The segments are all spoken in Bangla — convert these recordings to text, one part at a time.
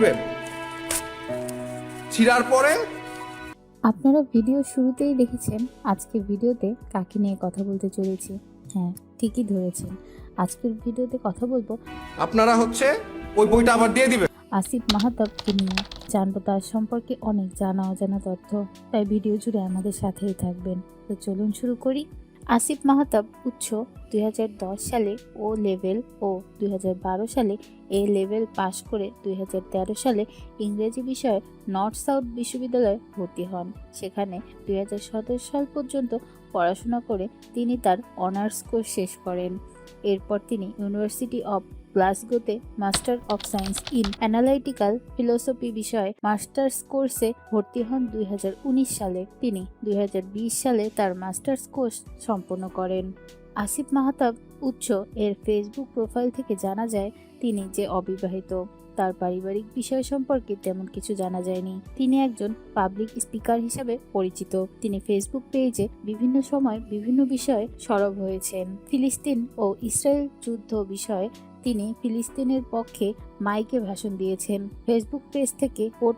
ছিঁড়বেন ছিঁড়ার পরে? আপনারা ভিডিও শুরুতেই দেখেছেন আজকে ভিডিওতে কাকে নিয়ে কথা বলতে চলেছি। হ্যাঁ ঠিকই ধরেছেন। আজকের ভিডিওতে কথা বলব আপনারা হচ্ছে ওই বইটা আবার দিয়ে দিবেন। আসিফ মাহাতাবকে নিয়ে। জানব তার সম্পর্কে অনেক জানা অজানা তথ্য। তাই ভিডিও জুড়ে আমাদের সাথেই থাকবেন। তো চলুন শুরু করি। আসিফ মাহতাব উচ্চ দু হাজার দশ সালে ও লেভেল ও দুই হাজার বারো সালে এ লেভেল পাশ করে দুই হাজার তেরো সালে ইংরেজি বিষয়ে নর্থ সাউথ বিশ্ববিদ্যালয়ে ভর্তি হন। সেখানে দুই হাজার সতেরো সাল পর্যন্ত পড়াশোনা করে তিনি তার অনার্স কোর্স শেষ করেন। এরপর তিনি university of গ্লাসগোতে master of science in analytical philosophy বিষয়ে মাস্টার্স কোর্সে ভর্তি হন দুই হাজার উনিশ সালে। তিনি দুই হাজার বিশ সালে তার মাস্টার্স কোর্স সম্পন্ন করেন। আসিফ মাহতাব উচ্চ এর ফেসবুক প্রোফাইল থেকে জানা যায়, তিনি যে অবিবাহিত, তার পারিবারিক বিষয় সম্পর্কে তেমন কিছু জানা যায়নি। তিনি একজন পাবলিক স্পিকার হিসেবে পরিচিত। তিনি ফেসবুক পেজে বিভিন্ন সময় বিভিন্ন বিষয়ে সরব হয়েছেন। ফিলিস্তিন ও ইসরায়েল যুদ্ধ বিষয়ে তিনি ফিলিস্তিনের পক্ষে মাইকে ভাষণ দিয়েছেন। ফেসবুক পেজ থেকে কোট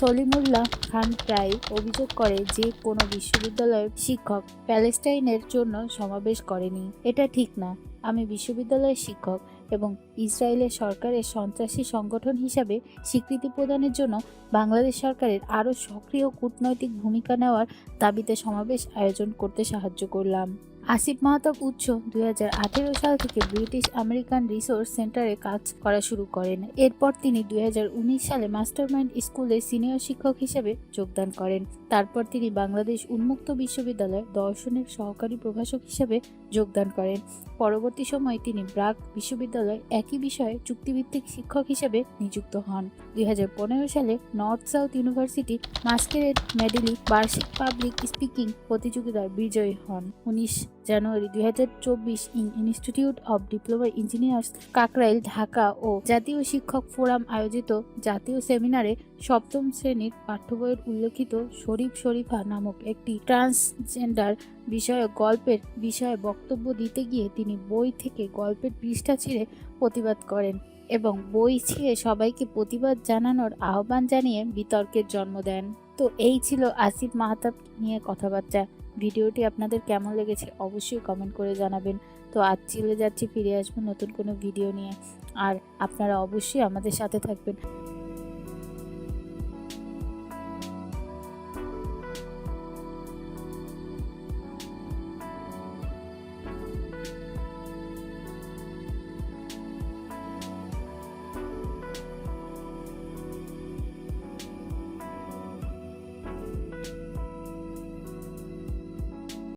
সলিমুল্লাহ খান প্রায় অভিযোগ করে যে কোনো বিশ্ববিদ্যালয়ের শিক্ষক প্যালেস্টাইনের জন্য সমাবেশ করেনি। এটা ঠিক না। আমি বিশ্ববিদ্যালয়ের শিক্ষক এবং ইসরায়েলের সরকারের সন্ত্রাসী সংগঠন হিসাবে স্বীকৃতি প্রদানের জন্য বাংলাদেশ সরকারের আরও সক্রিয় কূটনৈতিক ভূমিকা নেওয়ার দাবিতে সমাবেশ আয়োজন করতে সাহায্য করলাম। আসিফ মাহতাব উচ্চ দুই হাজার আঠেরো সাল থেকে ব্রিটিশ আমেরিকান রিসোর্স সেন্টারে কাজ করা শুরু করেন। এরপর তিনি দুই হাজার উনিশ সালে মাস্টারমাইন্ড স্কুলে সিনিয়র শিক্ষক হিসেবে যোগদান করেন। তারপর তিনি বাংলাদেশ উন্মুক্ত বিশ্ববিদ্যালয়ে দর্শনের সহকারী প্রভাষক হিসেবে যোগদান করেন। পরবর্তী সময়ে তিনি ব্রাক বিশ্ববিদ্যালয়ে একই বিষয়ে চুক্তিভিত্তিক শিক্ষক হিসেবে নিযুক্ত হন। দুই হাজার পনেরো সালে North South University masquerade medley বার্ষিক পাবলিক স্পিকিং প্রতিযোগিতার বিজয়ী হন। উনিশ জানুয়ারি দুই in institute of diploma engineers, Kakrail, Dhaka ও জাতীয় শিক্ষক ফোরাম আয়োজিত জাতীয় সেমিনারে সপ্তম শ্রেণির পাঠ্য বইয়ের উল্লেখিত শরীফ শরীফা নামক একটি ট্রান্সজেন্ডার বিষয়ক গল্পের বিষয়ে বক্তব্য দিতে গিয়ে তিনি বই থেকে গল্পের পৃষ্ঠা ছিঁড়ে প্রতিবাদ করেন এবং বই ছিঁড়ে সবাইকে প্রতিবাদ জানানোর আহ্বান জানিয়ে বিতর্কের জন্ম দেন। তো এই ছিল আসিফ মাহতাব নিয়ে কথাবার্তা। ভিডিওটি আপনাদের কেমন লেগেছে অবশ্যই কমেন্ট করে জানাবেন। তো আজ চলে যাচ্ছি, ফিরে আসব নতুন কোনো ভিডিও নিয়ে। আর আপনারা অবশ্যই আমাদের সাথে থাকবেন।